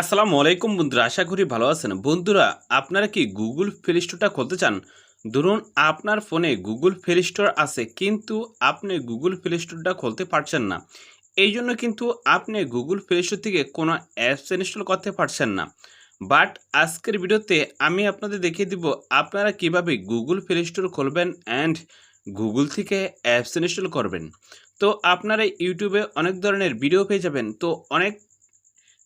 আসসালামু আলাইকুম বন্ধুরা, আশা করি ভালো আছেন। বন্ধুরা, আপনারা কি গুগল প্লে স্টোরটা খুলতে চান? ধরুন, আপনার ফোনে গুগল প্লে স্টোর আছে, কিন্তু আপনি গুগল প্লে স্টোরটা খুলতে পারছেন না। এই জন্য কিন্তু আপনি গুগল প্লে স্টোর থেকে কোনো অ্যাপস ইনস্টল করতে পারছেন না। বাট আজকের ভিডিওতে আমি আপনাদের দেখিয়ে দিব, আপনারা কীভাবে গুগল প্লে স্টোর খুলবেন অ্যান্ড গুগল থেকে অ্যাপস ইনস্টল করবেন। তো আপনারা ইউটিউবে অনেক ধরনের ভিডিও পেয়ে যাবেন। তো অনেক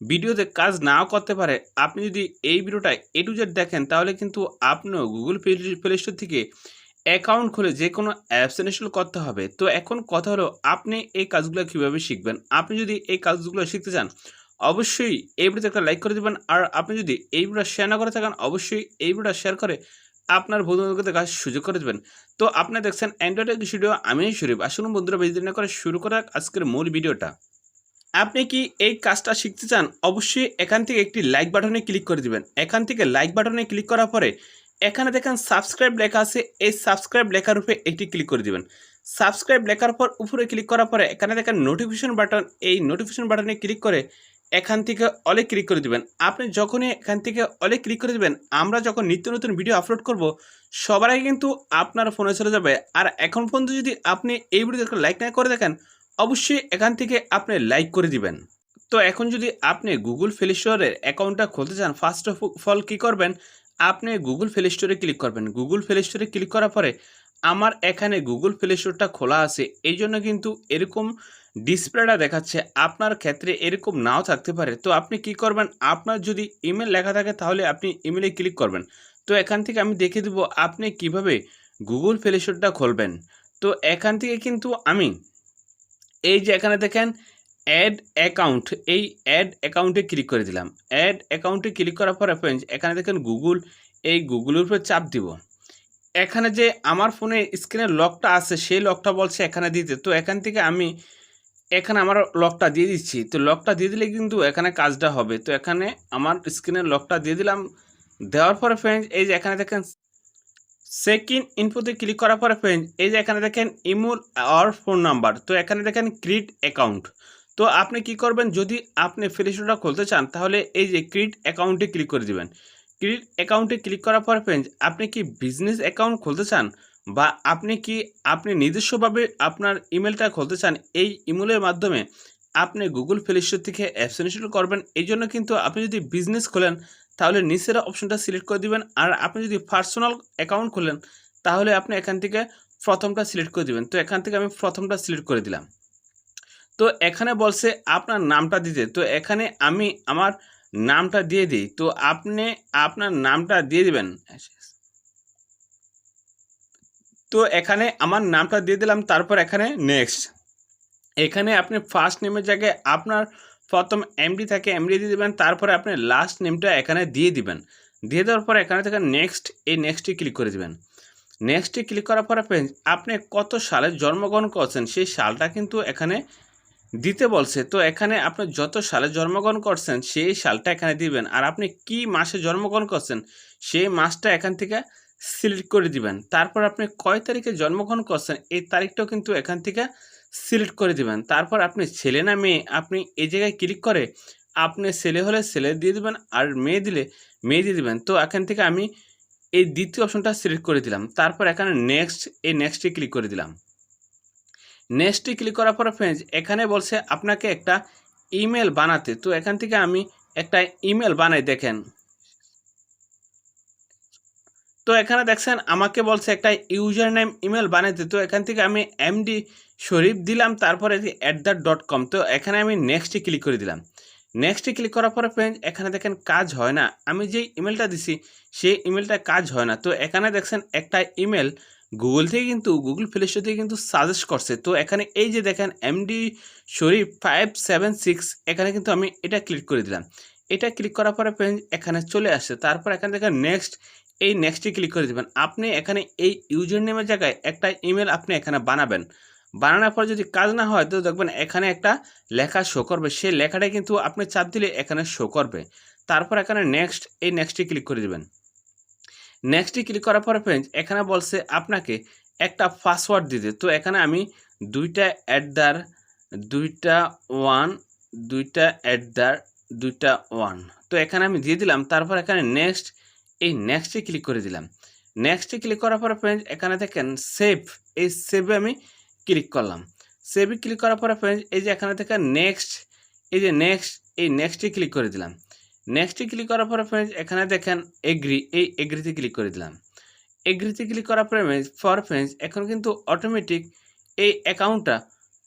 ভিডিওতে কাজ নাও করতে পারে, আপনি যদি এই ভিডিওটা এ টু জেড দেখেন, তাহলে কিন্তু আপনিও গুগল প্লে স্টোর থেকে অ্যাকাউন্ট খুলে যে কোনো অ্যাপস ইনস্টল করতে হবে। তো এখন কথা হলো, আপনি এই কাজগুলো কীভাবে শিখবেন? আপনি যদি এই কাজগুলো শিখতে চান, অবশ্যই এই ভিডিওতে একটা লাইক করে দেবেন। আর আপনি যদি এই ভিডিও শেয়ার না করে থাকেন, অবশ্যই এই ভিডিওটা শেয়ার করে আপনার বন্ধুদেরকে দেখার সুযোগ করে দেবেন। তো আপনি দেখছেন অ্যান্ড্রয়েড ভিডিও আমি শরীফ আসুন বন্ধুরা, বেশি দিন করে শুরু করা আজকের মূল ভিডিওটা আপনি কি এই কাজটা শিখতে চান? অবশ্যই এখান থেকে একটি লাইক বাটনে ক্লিক করে দিবেন। এখান থেকে লাইক বাটনে ক্লিক করার পরে এখানে দেখেন সাবস্ক্রাইব লেখা আছে। এই সাবস্ক্রাইব লেখার উপরে একটি ক্লিক করে দিবেন। সাবস্ক্রাইব লেখার পর উপরে ক্লিক করার পরে এখানে দেখেন নোটিফিকেশন বাটন এই নোটিফিকেশন বাটনে ক্লিক করে এখান থেকে অলে ক্লিক করে দিবেন। আপনি যখনই এখান থেকে অলে ক্লিক করে দিবেন, আমরা যখন নিত্য নতুন ভিডিও আপলোড করব, সবার আগে কিন্তু আপনার ফোনে চলে যাবে। আর এখন পর্যন্ত যদি আপনি এই ভিডিওতে লাইক না করে দেখেন অবশ্যই এখান থেকে আপনি লাইক করে দিবেন। তো এখন যদি আপনি গুগল প্লে স্টোরের অ্যাকাউন্টটা খুলতে চান ফার্স্ট অফ অল কী করবেন? আপনি গুগল প্লে স্টোরে ক্লিক করবেন। গুগল প্লে স্টোরে ক্লিক করার পরে আমার এখানে গুগল প্লে স্টোরটা খোলা আছে। এই জন্য কিন্তু এরকম ডিসপ্লেটা দেখাচ্ছে। আপনার ক্ষেত্রে এরকম নাও থাকতে পারে। তো আপনি কি করবেন? আপনার যদি ইমেল লেখা থাকে তাহলে আপনি ইমেলে ক্লিক করবেন। তো এখান থেকে আমি দেখে দেবো আপনি কীভাবে গুগল প্লে স্টোরটা খুলবেন। তো এখান থেকে কিন্তু আমি এই যে এখানে দেখেন অ্যাড অ্যাকাউন্ট এই অ্যাড অ্যাকাউন্টে ক্লিক করে দিলাম। অ্যাড অ্যাকাউন্টে ক্লিক করার পরে ফ্রেন্ডস এখানে দেখেন গুগল এই গুগলের উপরে চাপ দিব। এখানে যে আমার ফোনে স্ক্রিনের লকটা আছে, সেই লকটা বলছে এখানে দিতে। তো এখান থেকে আমি এখানে আমার লকটা দিয়ে দিচ্ছি। তো লকটা দিয়ে দিলে কিন্তু এখানে কাজটা হবে। তো এখানে আমার স্ক্রিনের লকটা দিয়ে দিলাম। দেওয়ার পরে ফ্রেন্ডস এই যে এখানে দেখেন সেকেন্ড ইনপুটে ক্লিক করার পরে ফ্রেন্ড এই যে এখানে দেখেন ইমুল আর ফোন নাম্বার তো এখানে দেখেন ক্রিট অ্যাকাউন্ট তো আপনি কি করবেন, যদি আপনি ফ্রিস্টোরটা খুলতে চান, তাহলে এই যে ক্রিট অ্যাকাউন্টে ক্লিক করে দিবেন। ক্রিট অ্যাকাউন্টে ক্লিক করার পরে ফ্রেন্ড আপনি কি বিজনেস অ্যাকাউন্ট খুলতে চান, বা আপনি কি আপনি নিজস্বভাবে আপনার ইমেলটা খুলতে চান, এই ইমেলের মাধ্যমে আপনি গুগল প্লে থেকে অ্যাপস ইনস্টল করবেন, এই জন্য কিন্তু আপনি যদি বিজনেস খোলেন তাহলে নিচের অপশনটা সিলেক্ট করে দিবেন। আর আপনি যদি পার্সোনাল অ্যাকাউন্ট খোলেন, তাহলে আপনি এখান থেকে প্রথমটা সিলেক্ট করে দিবেন। তো এখান থেকে আমি প্রথমটা সিলেক্ট করে দিলাম। তো এখানে বলছে আপনার নামটা দিতে। তো এখানে আমি আমার নামটা দিয়ে দিই। তো আপনি আপনার নামটা দিয়ে দিবেন। তো এখানে আমার নামটা দিয়ে দিলাম, তারপর এখানে নেক্সট এখানে আপনি ফার্স্ট নেমের জায়গায় আপনার প্রথম এমডি থাকে এমডি দিয়ে দেবেন, তারপরে আপনি লাস্ট নেমটা এখানে দিয়ে দিবেন। দিয়ে দেওয়ার পরে এখানে থেকে নেক্সট এই নেক্সটে ক্লিক করে দিবেন। নেক্সটে ক্লিক করার পরে আপনি কত সালে জন্মগ্রহণ করছেন, সেই সালটা কিন্তু এখানে দিতে বলছে। তো এখানে আপনি যত সালে জন্মগ্রহণ করছেন, সেই সালটা এখানে দিবেন। আর আপনি কি মাসে জন্মগ্রহণ করছেন, সেই মাসটা এখান থেকে সিলেক্ট করে দিবেন। তারপর আপনি কয় তারিখে জন্মগ্রহণ করছেন, এই তারিখটাও কিন্তু এখান থেকে সিলেক্ট করে দিবেন। তারপর আপনি ছেলে না মেয়ে, আপনি এই জায়গায় ক্লিক করে আপনি ছেলে হলে ছেলে দিয়ে দেবেন আর মেয়ে দিলে মেয়ে দিয়ে দেবেন। তো এখান থেকে আমি এই দ্বিতীয় অপশনটা সিলেক্ট করে দিলাম। তারপর এখানে নেক্সট এই নেক্সটে ক্লিক করে দিলাম। নেক্সটে ক্লিক করার পর ফ্রেন্ডস এখানে বলছে আপনাকে একটা ইমেল বানাতে। তো এখান থেকে আমি একটা ইমেল বানাই, দেখেন। তো এখানে দেখছেন, আমাকে বলছে একটা ইউজার নেম ইমেল বানাইতে তো এখান থেকে আমি এমডি শরীফ দিলাম, তারপরে অ্যাট দ্য ডট কম তো এখানে আমি নেক্সটে ক্লিক করে দিলাম। নেক্সটে ক্লিক করার পরে ফ্রেন্ড এখানে দেখেন কাজ হয় না। আমি যেই ইমেলটা দিছি, সেই ইমেলটা কাজ হয় না। তো এখানে দেখছেন একটা ইমেল গুগল থেকে কিন্তু গুগল প্লে স্টোর থেকে কিন্তু সাজেস্ট করছে। তো এখানে এই যে দেখেন MD Sharif five seven six এখানে কিন্তু আমি এটা ক্লিক করে দিলাম। এটা ক্লিক করার পরে ফ্রেন্ড এখানে চলে আসছে তারপর এখানে দেখেন নেক্সট এই নেক্সটে ক্লিক করে দেবেন। আপনি এখানে এই ইউজার নেমের জায়গায় একটা ইমেল আপনি এখানে বানাবেন। বানানোর পর যদি কাজ না হয়, তো দেখবেন এখানে একটা লেখা শো করবে। সেই লেখাটা কিন্তু আপনি চাপ দিলে এখানে শো করবে। তারপর এখানে নেক্সট এই নেক্সটে ক্লিক করে দেবেন। নেক্সটে ক্লিক করার পরে ফ্রেন্ডস এখানে বলছে আপনাকে একটা পাসওয়ার্ড দিতে। তো এখানে আমি দুইটা অ্যাট দ্য দুইটা ওয়ান দুইটা অ্যাট দ্য দুইটা ওয়ান তো এখানে আমি দিয়ে দিলাম। তারপর এখানে নেক্সট এই নেক্সটে ক্লিক করে দিলাম। নেক্সটে ক্লিক করার পরে ফ্রেন্ডস এখানে দেখেন সেভ এই সেভে আমি ক্লিক করলাম। সেভে ক্লিক করার পরে ফ্রেন্ডস এই যে এখানে দেখেন নেক্সট এই যে নেক্সট এই নেক্সটে ক্লিক করে দিলাম। নেক্সটে ক্লিক করার পরে ফ্রেন্ডস এখানে দেখেন এগ্রি এই এগ্রিতে ক্লিক করে দিলাম। এগ্রিতে ক্লিক করার পরে ফর ফ্রেন্ডস এখন কিন্তু অটোমেটিক এই অ্যাকাউন্টটা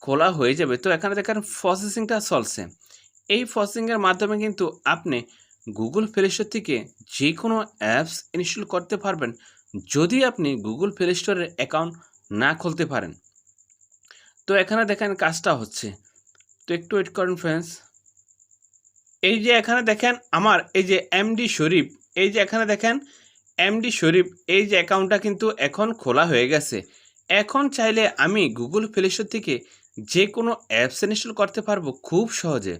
খোলা হয়ে যাবে। তো এখানে দেখেন প্রসেসিংটা চলছে। এই প্রসেসিংয়ের মাধ্যমে কিন্তু আপনি গুগল প্লে স্টোর থেকে যে কোনো অ্যাপস ইনস্টল করতে পারবেন যদি আপনি গুগল প্লে স্টোরের অ্যাকাউন্ট না খুলতে পারেন। তো এখানে দেখেন কাজটা হচ্ছে। তো একটু ওয়েট করেন ফ্রেন্ডস এই যে এখানে দেখেন আমার এই যে এমডি শরীফ এই যে এখানে দেখেন এমডি শরীফ এই যে অ্যাকাউন্টটা কিন্তু এখন খোলা হয়ে গেছে। এখন চাইলে আমি গুগল প্লে স্টোর থেকে যে কোনো অ্যাপস ইনস্টল করতে পারব খুব সহজে।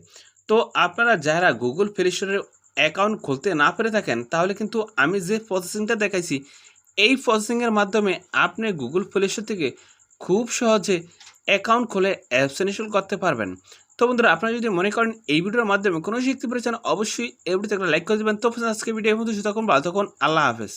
তো আপনারা যারা গুগল প্লে স্টোরের অ্যাকাউন্ট খুলতে না পেরে থাকেন, তাহলে কিন্তু আমি যে প্রসেসিংটা দেখাইছি, এই প্রসেসিংয়ের মাধ্যমে আপনি গুগল প্লে স্টোর থেকে খুব সহজে অ্যাকাউন্ট খুলে অ্যাপস ইনস্টল করতে পারবেন। তো বন্ধুরা, আপনারা যদি মনে করেন এই ভিডিওর মাধ্যমে কোনো শিখতে পেরেছেন, অবশ্যই এই ভিডিওতে একটা লাইক করে দেবেন। তো আজকে ভিডিও মধ্যে থাকুন, ভালো থাকুন, আল্লাহ হাফেজ।